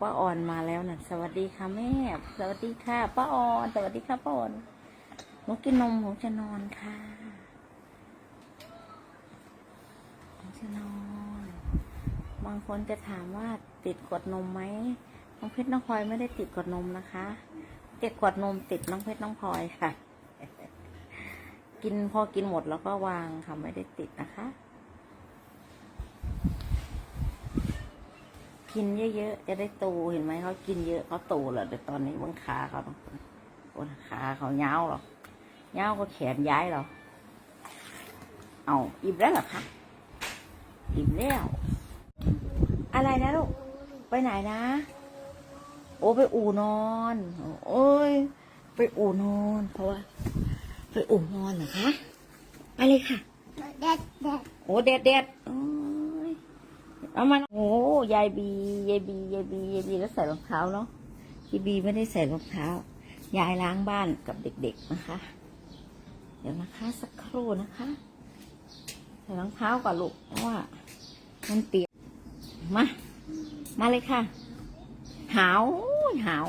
ป้าอ่อนมาแล้วนะสวัสดีค่ะแม่ สวัสดีค่ะป้าอ่อน สวัสดีค่ะป้าอ่อนหนูกินนมหนูจะนอนค่ะหนูจะนอน บางคนจะถามว่าติดกดนมไหมน้องเพชรน้องพลอยไม่ได้ติดกดนมนะคะเด็กกดนมติดน้องเพชรน้องพลอยค่ะ กินพอกินหมดแล้วก็วางค่ะไม่ได้ติดนะคะ กินเยอะๆ จะได้โตเห็นไหมเขากินเยอะเขาโตแล้วแต่ตอนนี้บนขาเขาบนขาเขาเงาวหรอเงาวก็แขนย้ายหรอเอาอิ่มแล้วเหรอคะอิ่มแล้ว อะไรนะลูกไปไหนนะ โอ้ไปอู่นอน โอ้ยไปอู่นอน เพราะว่าไปอู่นอนเหรอคะไปเลยค่ะเด็ดเด็ดโอ้เด็ดเด็ดโอ้ย เอามาโอ้ยายบียายบียายบียายบีแล้วใส่รองเท้าเนาะยายบีไม่ได้ใส่รองเท้ายายล้างบ้านกับเด็กๆนะคะ เดี๋ยวนะคะสักครู่นะคะ ใส่รองเท้าก่อนลูกเพราะว่า มันเปียกมามาเลยค่ะ หาวหาว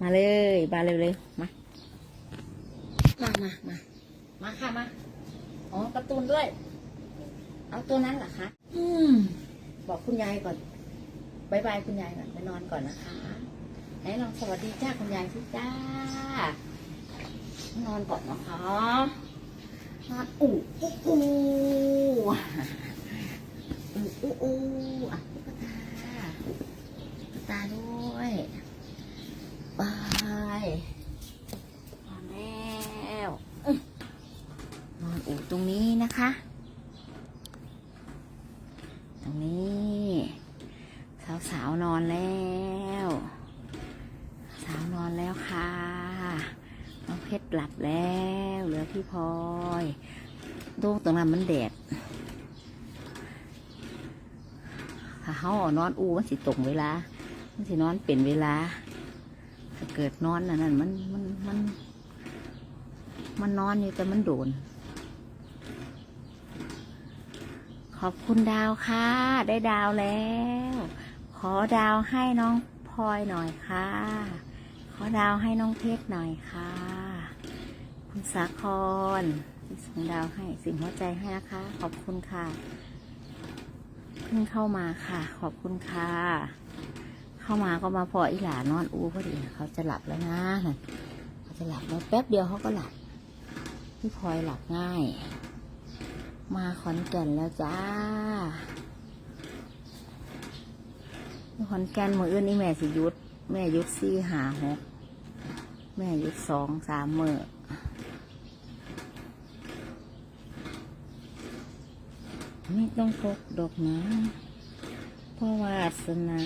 มาเลยมาเร็วๆมามามามามาค่ะมาอ๋อการ์ตูนด้วย เอาตัวนั้นเหรอคะ อืมบอกคุณยายก่อนบายบายคุณยายก่อนไปนอนก่อนนะคะไหนลองสวัสดีจ้าคุณยายสิจ้านอนก่อนนะคะนอนอู้อู้อู้อู้อู้อู้อะตุ๊กตาตุ๊กตาด้วยบายนอนแล้วนอนอู่ตรงนี้นะคะ ตรงนี้ สาวสาวๆนอนแล้ว สาวนอนแล้วค่ะน้องเพชรหลับแล้ว เหลือพี่พลอยดูตรงนั้นมันแดดถ้าเขาเอนอนอูมันสิตรงเวลา มันสินอนเป็นเวลา ถ้าเกิดนอนอันนั้นมันมันมัน มันนอนอยู่แต่มันโดน ข อบคุณดาวค่ะ ได้ดาวแล้ว ขอดาวให้น้องพลอยหน่อยค่ะ ขอดาวให้น้องเพชรหน่อยค่ะ คุณสาครส่งดาวให้สิ่งหัวใจให้นะคะ ขอบคุณค่ะเพิ่งเข้ามาค่ะ ขอบคุณค่ะ เข้ามาก็มาพออีหลานอนอูพอดีเขาจะหลับแล้วนะเขาจะหลับแล้วแป๊บเดียวเขาก็หลับพี่พลอยหลับง่าย มาขอนแก่นแล้วจ้า ขอนแก่นมืออื่นนี่แม่สิยุด แม่ยุดสี่หาหกแม่ยุดสองสามมือไม่ต้องพกดอกไม้เพราะวาสนา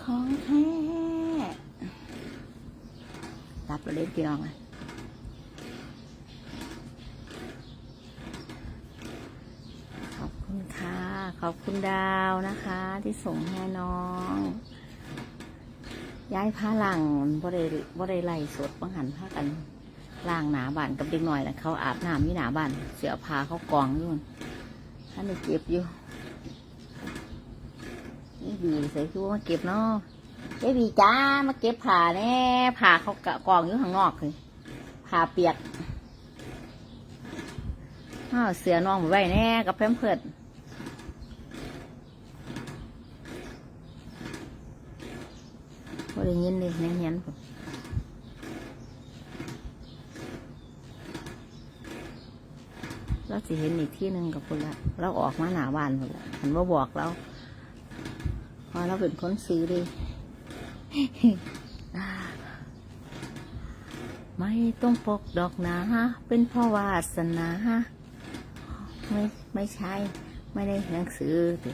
ของแท้ รับเล่นพี่น้องขอบคุณค่ะ ขอบคุณดาวนะคะ ที่ส่งให้น้องย้ายผ้าล่างบ่ได้บ่ได้ไล่สดบังหันผ้ากันล่างหนาบานกับเด็กหน่อยนะเขาอาบน้ำที่หนาบานเสือผ้าเขากองอยู่ท่านได้เก็บอยู่นี่ดีใส่คือว่ามาเก็บเนาะ เจ๊บีจ้ามาเก็บผ่าแน่ผ่าเขากะกองอยู่ข้างนอกเลยผ่าเปียกอ้าวเสือน้องไว้แน่กับเพื่อนเพื่อนบ่ได้ยินเลยเนียนๆผมเราสิเห็นอีกที่หนึ่งกับคุณละเราออกมาหนาบ้านคุณละฉันว่าบอกเราพราะเราเป็นคนซื้อดิ ไม่ต้องปกดอกนะฮะ เป็นเพราะวาสนาไม่ไม่ใช่ ไม่ได้หนังสือติ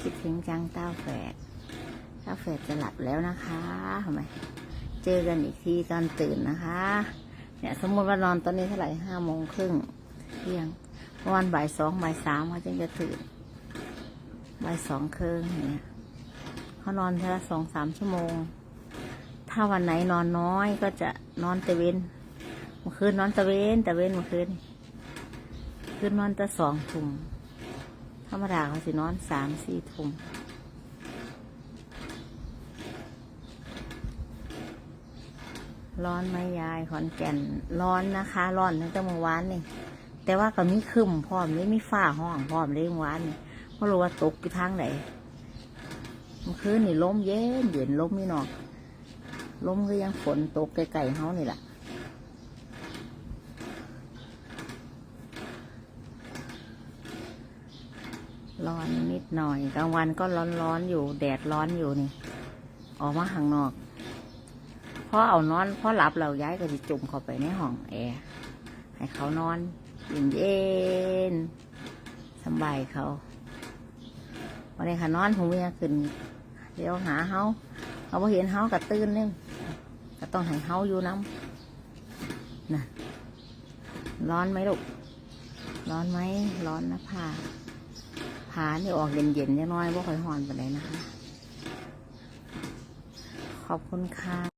คิดถึงจังเต้าแฝดเต้าแฝดจะหลับแล้วนะคะทำไมเจอกันอีกทีตอนตื่นนะคะ เนี่ยสมมติว่านอนตอนนี้เท่าไหร่ห้าโมงครึ่งเที่ยงประมาณบ่ายสองบ่ายสามเขาจึงจะตื่นบ่ายสองครึ่งเนี่ย เขานอนแค่ละสองสามชั่วโมง ถ้าวันไหนนอนน้อยก็จะนอนต่เว้นมื่อคืนนอนตะเวนตะเวนเมื่อคืนคืนนอนแตะสองทุ่มธรรมดาเขาสินอนสามสี่ทุ่มร้อนไหมยายขอนแก่นร้อนนะคะ ร้อนตั้งแต่เมื่อวานนี่แต่ว่าก็มีคึมพร้อมเลยมีฝ้าห้องพร้อมเลยเมื่อวานนี่ไม่รู้ว่าตกอยู่ทางไหน มื่อคืนนี่ลมเย็นเย็นลมนี่เนอกลมก็ยังฝนตกไกลๆเฮานี่แหละร้อนนิดหน่อยกลางวันก็ร้อนร้อนๆอยู่ แดดร้อนอยู่นี่ ออกมาข้างนอกพอเอานอนพอหลับเราย้ายก็จะจุ่มเข้าไปในห้องแอร์ให้เขานอนเย็นเย็นๆสบายเขาวันนี้ค่ะนอนผมยังขึ้น เดี๋ยวหาเฮาเขาเห็นเฮากระตื้นเนี่ยก็ต้องให้เฮาอยู่น้ำน่ะร้อนไหมลูก ร้อนไหมร้อนนะผ้าผานี่ออกเย็นๆนิดน้อยว่าค่อยหอนไปเลยนะคะ ขอบคุณค่ะ